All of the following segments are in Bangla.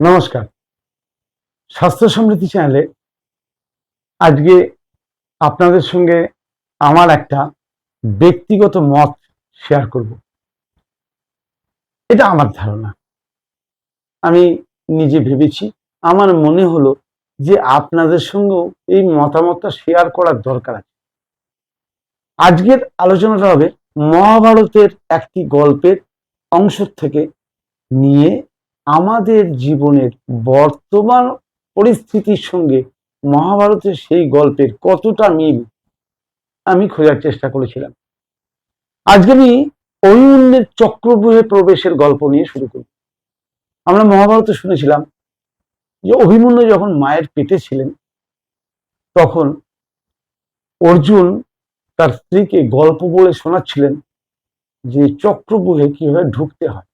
নমস্কার। স্বাস্থ্য সমৃদ্ধি চ্যানেলে আজকে আপনাদের সঙ্গে আমার একটা ব্যক্তিগত মত শেয়ার করব। এটা আমার ধারণা। আমি নিজে ভেবেছি, আমার মনে হলো যে আপনাদের সঙ্গেও এই মতামতটা শেয়ার করার দরকার আছে। আজকের আলোচনাটা হবে মহাভারতের একটি গল্পের অংশ থেকে নিয়ে আমাদের জীবনের বর্তমান পরিস্থিতির সঙ্গে মহাভারতের সেই গল্পের কতটা মিল আমি খোঁজার চেষ্টা করেছিলাম। আজকে আমি অভিমন্যের চক্রব্যূহে প্রবেশের গল্প নিয়ে শুরু করি। আমরা মহাভারতে শুনেছিলাম যে অভিমন্যু যখন মায়ের পেটে ছিলেন, তখন অর্জুন তার স্ত্রীকে গল্প বলে শোনাচ্ছিলেন যে চক্রব্যূহে কীভাবে ঢুকতে হয়।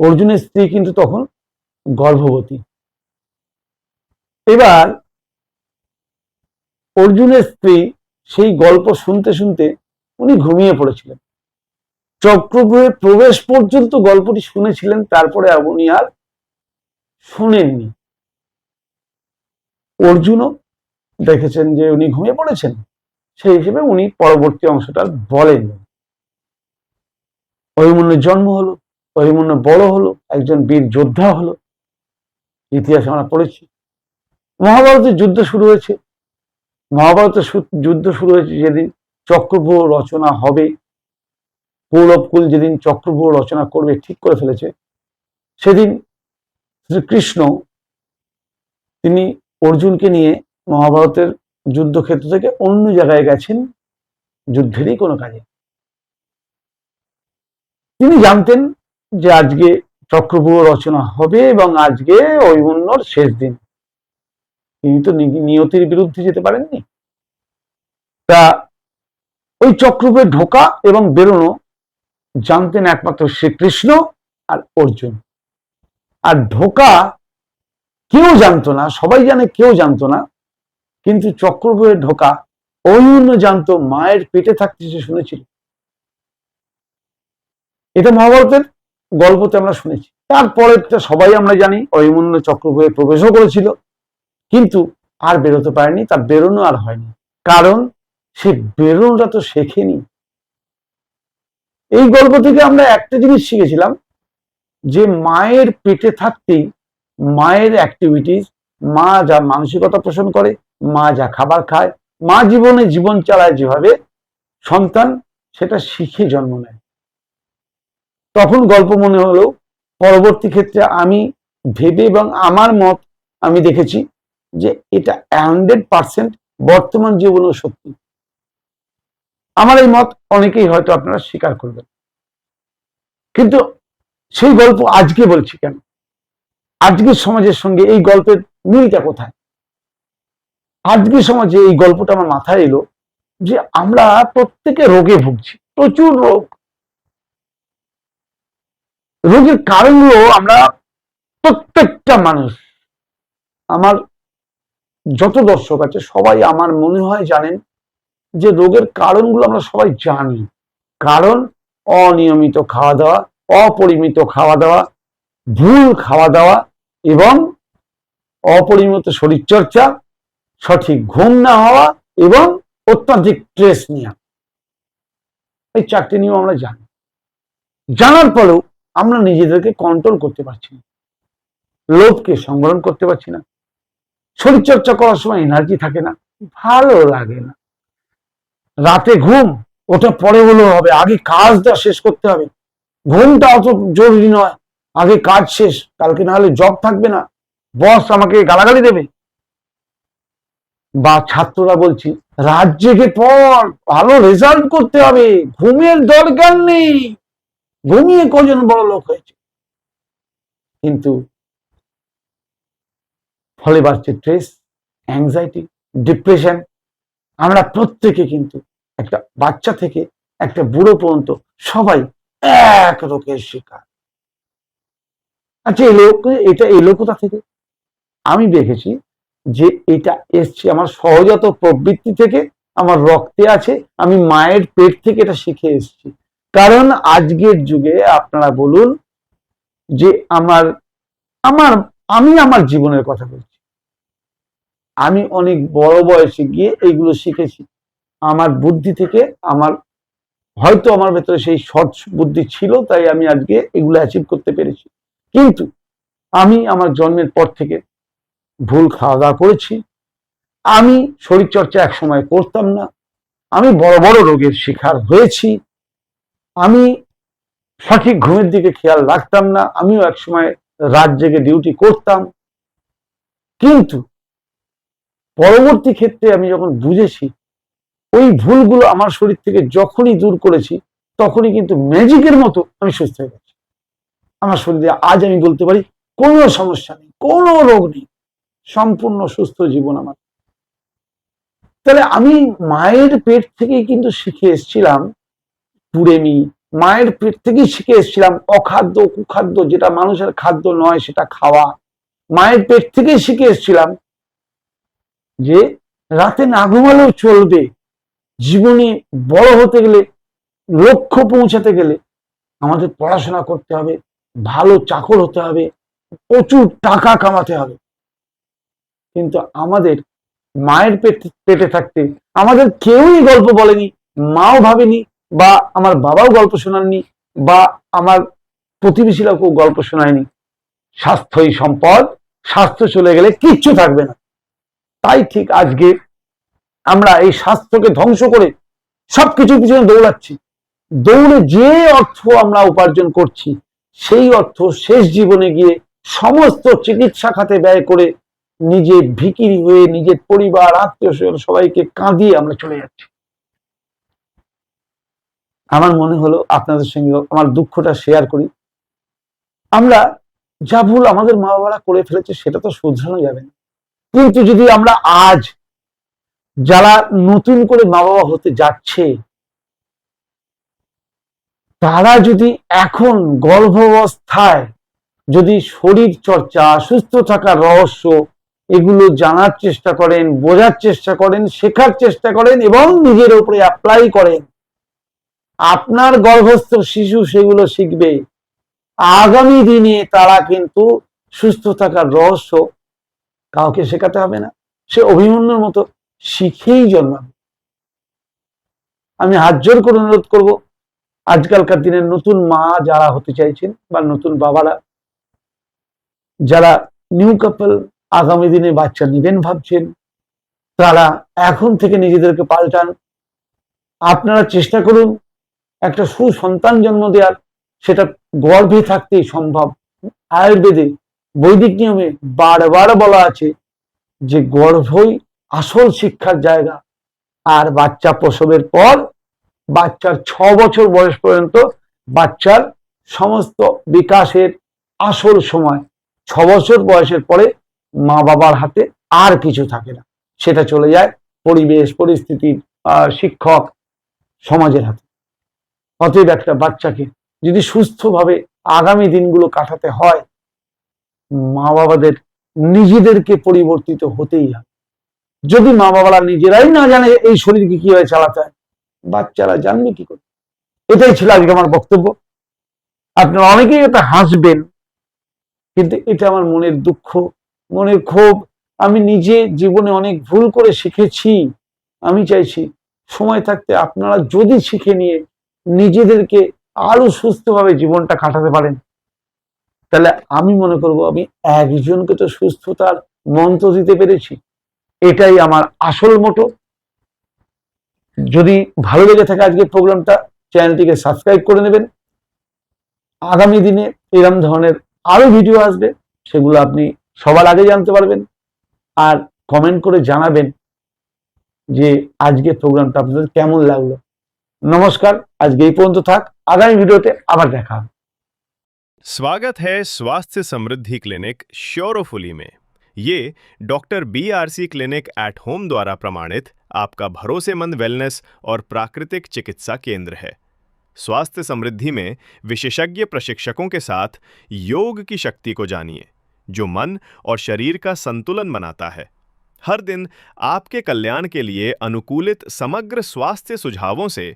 অর্জুনের স্ত্রী কিন্তু তখন গর্ভবতী। এবার অর্জুনের স্ত্রী সেই গল্প শুনতে শুনতে উনি ঘুমিয়ে পড়েছিলেন। চক্রগ্রহে প্রবেশ পর্যন্ত গল্পটি শুনেছিলেন, তারপরে উনি আর শুনেননি। অর্জুনও দেখেছেন যে উনি ঘুমিয়ে পড়েছেন, সেই হিসেবে উনি পরবর্তী অংশটা আর বলেননি। অভিমন্যুর জন্ম হলো অভিমন্য বড় হলো, একজন বীর যোদ্ধা হলো। ইতিহাসে আমরা পড়েছি। মহাভারতের যুদ্ধ শুরু হয়েছে। মহাভারতের যুদ্ধ শুরু হয়েছে যেদিন চক্রব্যূহ রচনা হবে। কৌরবকুল যেদিন চক্রব্যূহ রচনা করবে, ঠিক করে ফেলেছে। সেদিন শ্রীকৃষ্ণ, তিনি অর্জুনকে নিয়ে মহাভারতের যুদ্ধক্ষেত্র থেকে অন্য জায়গায় গেছেন, যুদ্ধেরই কোনো কাজে। তিনি জানতেন যে আজকে চক্রব্যূহ রচনা হবে এবং আজকে ঐমন্যর শেষ দিন। তিনি তো নিয়তির বিরুদ্ধে যেতে পারেননি। তা ওই চক্রব্যূহে ঢোকা এবং বেরোনো জানতেন একমাত্র শ্রীকৃষ্ণ আর অর্জুন। আর ঢোকা কেউ জানতো না, সবাই জানে কেউ জানতো না, কিন্তু চক্রব্যূহে ঢোকা অন্য জানতো মায়ের পেটে থাকতে সে শুনেছিল। এটা মহাভারতের গল্পতে আমরা শুনেছি। তারপরে সবাই আমরা জানি, অভিমন্য চক্রব্যূহে প্রবেশও করেছিল, কিন্তু আর বেরোতে পারেনি, তার বেরোনো আর হয়নি। কারণ সে বেরোনোটা তো শেখেনি। এই গল্প থেকে আমরা একটা জিনিস শিখেছিলাম, যে মায়ের পেটে থাকতেই মায়ের অ্যাক্টিভিটিস মা যা মানসিকতা পোষণ করে, মা যা খাবার খায়, মা জীবনে জীবন চালায় যেভাবে সন্তান সেটা শিখে জন্ম নেয়। তখন গল্প মনে হলো, পরবর্তী ক্ষেত্রে আমি ভেবে এবং আমার মত আমি দেখেছি যে এটা হান্ড্রেড পার্সেন্ট বর্তমান জীবনেও সত্যি। আমার এই মত অনেকেই হয়তো আপনারা স্বীকার করবেন। কিন্তু সেই গল্প আজকে বলছি কেন? আজকের সমাজের সঙ্গে এই গল্পের মিলটা কোথায়? আজকের সমাজে এই গল্পটা আমার মাথায় এলো যে আমরা প্রত্যেকে রোগে ভুগছি, প্রচুর রোগ। রোগের কারণগুলো আমরা প্রত্যেকটা মানুষ, আমার যত দর্শক আছে, সবাই আমার মনে হয় জানেন যে রোগের কারণগুলো আমরা সবাই জানি। কারণ অনিয়মিত খাওয়া দাওয়া অপরিমিত খাওয়া দাওয়া ভুল খাওয়া দাওয়া এবং অপরিমিত শরীরচর্চা, সঠিক ঘুম না হওয়া এবং অত্যাধিক স্ট্রেস নেওয়া। এই চারটি নিয়ম আমরা জানি। জানার পরেও আমরা নিজেদেরকে কন্ট্রোল করতে পারছি না। লোভকে সংবরণ করতে পারছি না। শরীরচর্চা করার সময় এনার্জি থাকে না, ভালো লাগে না। রাতে ঘুম, ওটা পরে হলেও হবে, আগে কাজটা শেষ করতে হবে। ঘুমটা অত জরুরি নয়, আগে কাজ শেষ, কালকে না হলে জব থাকবে না। বস আমাকে গালাগালি দেবে। বা ছাত্ররা বলছি, রাত জেগে পর ভালো রেজাল্ট করতে হবে, ঘুমের দরকার নেই। ঘুমিয়ে কজন বড় লোক হয়েছে? কিন্তু ফলে বাড়ছে স্ট্রেস অ্যাংজাইটি ডিপ্রেশন আমরা প্রত্যেকে কিন্তু একটা বাচ্চা থেকে একটা বুড়ো পর্যন্ত সবাই এক রোগের শিকার। আচ্ছা এই লোক, এটা এই কোথা থেকে? আমি দেখেছি যে এটা এসছে আমার সহজাত প্রবৃত্তি থেকে, আমার রক্তে আছে, আমি মায়ের পেট থেকে এটা শিখে এসেছি। কারণ আজকের যুগে আপনারা বলুন যে আমার আমার, আমি আমার জীবনের কথা বলছি। আমি অনেক বড় বয়সে গিয়ে এইগুলো শিখেছি। আমার বুদ্ধি থেকে আমার, হয়তো আমার ভেতরে সেই সৎ বুদ্ধি ছিল, তাই আমি আজকে এগুলো অ্যাচিভ করতে পেরেছি। কিন্তু আমি আমার জন্মের পর থেকে ভুল খাওয়া দাওয়া করেছি। আমি শরীরচর্চা এক সময় করতাম না। আমি বড় বড় রোগের শিকার হয়েছি। আমি সঠিক ঘুমের দিকে খেয়াল রাখতাম না, আমিও এক সময় রাত জেগে ডিউটি করতাম। কিন্তু পরবর্তী ক্ষেত্রে আমি যখন বুঝেছি, ওই ভুলগুলো আমার শরীর থেকে যখনই দূর করেছি, তখনই কিন্তু ম্যাজিকের মতো আমি সুস্থ হয়ে গেছি। আমার শরীরে আজ আমি বলতে পারি, কোনো সমস্যা নেই, কোনো রোগ নেই, সম্পূর্ণ সুস্থ জীবন আমার। তাহলে আমি মায়ের পেট থেকেই কিন্তু শিখে এসেছিলাম পুরেমি মায়ের পেট থেকেই শিখে এসেছিলাম অখাদ্য, কুখাদ্য, যেটা মানুষের খাদ্য নয় সেটা খাওয়া। মায়ের পেট থেকেই শিখে এসেছিলাম যে রাতে না ঘুমালেও চলবে। জীবনে বড় হতে গেলে, লক্ষ্য পৌঁছাতে গেলে আমাদের পড়াশোনা করতে হবে, ভালো চাকর হতে হবে, প্রচুর টাকা কামাতে হবে। কিন্তু আমাদের মায়ের পেট- পেটে থাকতে আমাদের কেউই গল্প বলেনি, মাও ভাবেনি বা আমার বাবাও গল্প শোনাননি বা আমার প্রতিবেশীরা কেউ গল্প শোনায়নি। স্বাস্থ্যই সম্পদ, স্বাস্থ্য চলে গেলে কিচ্ছু থাকবে না। তাই ঠিক আজকে আমরা এই স্বাস্থ্যকে ধ্বংস করে সবকিছুর পিছনে দৌড়াচ্ছি। দৌড়ে যে অর্থ আমরা উপার্জন করছি, সেই অর্থ শেষ জীবনে গিয়ে সমস্ত চিকিৎসা খাতে ব্যয় করে নিজে ভিকিরি হয়ে নিজের পরিবার আত্মীয় স্বজন সবাইকে কাঁদিয়ে আমরা চলে যাচ্ছি। আমার মনে হলো আপনাদের সঙ্গে আমার দুঃখটা শেয়ার করি। আমরা যা ভুল আমাদের মা বাবারা করে ফেলেছে সেটা তো শুধরানো যাবে না। কিন্তু যদি আমরা আজ যারা নতুন করে মা বাবা হতে যাচ্ছে, তারা যদি এখন গর্ভাবস্থায় যদি শরীর চর্চা, সুস্থ থাকার রহস্য, এগুলো জানার চেষ্টা করেন, বোঝার চেষ্টা করেন, শেখার চেষ্টা করেন এবং নিজের উপরে অ্যাপ্লাই করেন আপনার গর্ভস্থ শিশু সেগুলো শিখবে। আগামী দিনে তারা কিন্তু সুস্থ থাকার রহস্য কাউকে শেখাতে হবে না। সে অভিমন্যুর মতো শিখেই জন্মাবে। আমি হাত জোর করে অনুরোধ করব, আজকালকার দিনের নতুন মা যারা হতে চাইছেন বা নতুন বাবারা, যারা নিউ কাপল আগামী দিনে বাচ্চা নেবেন ভাবছেন, তারা এখন থেকে নিজেদেরকে পাল্টান। আপনারা চেষ্টা করুন একটা সুসন্তান জন্ম দেওয়ার সেটা গর্ভে থাকতেই সম্ভব। আয়ুর্বেদে বৈদিক নিয়মে বারবার বলা আছে যে গর্ভই আসল শিক্ষার জায়গা। আর বাচ্চা প্রসবের পর বাচ্চার ছ বছর বয়স পর্যন্ত বাচ্চার সমস্ত বিকাশের আসল সময়। ছ বছর বয়সের পরে মা বাবার হাতে আর কিছু থাকে না। সেটা চলে যায় পরিবেশ পরিস্থিতি আহ, শিক্ষক সমাজের হাতে। অতএব একটা বাচ্চাকে যদি সুস্থভাবে আগামী দিনগুলো কাটাতে হয় মা বাবাদের নিজেদেরকে পরিবর্তিত হতেই হবে। যদি মা বাবারা নিজেরাই না জানে এই শরীরকে কীভাবে চালাতে হয়, বাচ্চারা জানবে কি করে। এটাই ছিল আজকে আমার বক্তব্য। আপনারা অনেকেই এটা হাসবেন, কিন্তু এটা আমার মনের দুঃখ, মনের ক্ষোভ। আমি নিজে জীবনে অনেক ভুল করে শিখেছি। আমি চাইছি সময় থাকতে আপনারা যদি শিখে নিয়ে নিজেদেরকে আরও সুস্থভাবে জীবনটা কাটাতে পারেন। তাহলে আমি মনে করব আমি একজনকে তো সুস্থতার মন্ত্র দিতে পেরেছি। এটাই আমার আসল মোটো। যদি ভালো লেগে থাকে আজকের প্রোগ্রামটা, চ্যানেলটিকে সাবস্ক্রাইব করে নেবেন। আগামী দিনে এরম ধরনের আরও ভিডিও আসবে, সেগুলো আপনি সবার আগে জানতে পারবেন। আর কমেন্ট করে জানাবেন যে আজকের প্রোগ্রামটা আপনাদের কেমন লাগল। নমস্কার আজকে এই পর্যন্ত থাক আগামী ভিডিওতে আবার দেখা হবে स्वागत है स्वास्थ्य समृद्धि क्लिनिक श्योरोफुली में ये doctor B R C clinic at home द्वारा प्रमाणित आपका भरोसेमंद वेलनेस और प्राकृतिक चिकित्सा केंद्र है स्वास्थ्य समृद्धि में विशेषज्ञ प्रशिक्षकों के साथ योग की शक्ति को जानिए जो मन और शरीर का संतुलन बनाता है हर दिन आपके कल्याण के लिए अनुकूलित समग्र स्वास्थ्य सुझावों से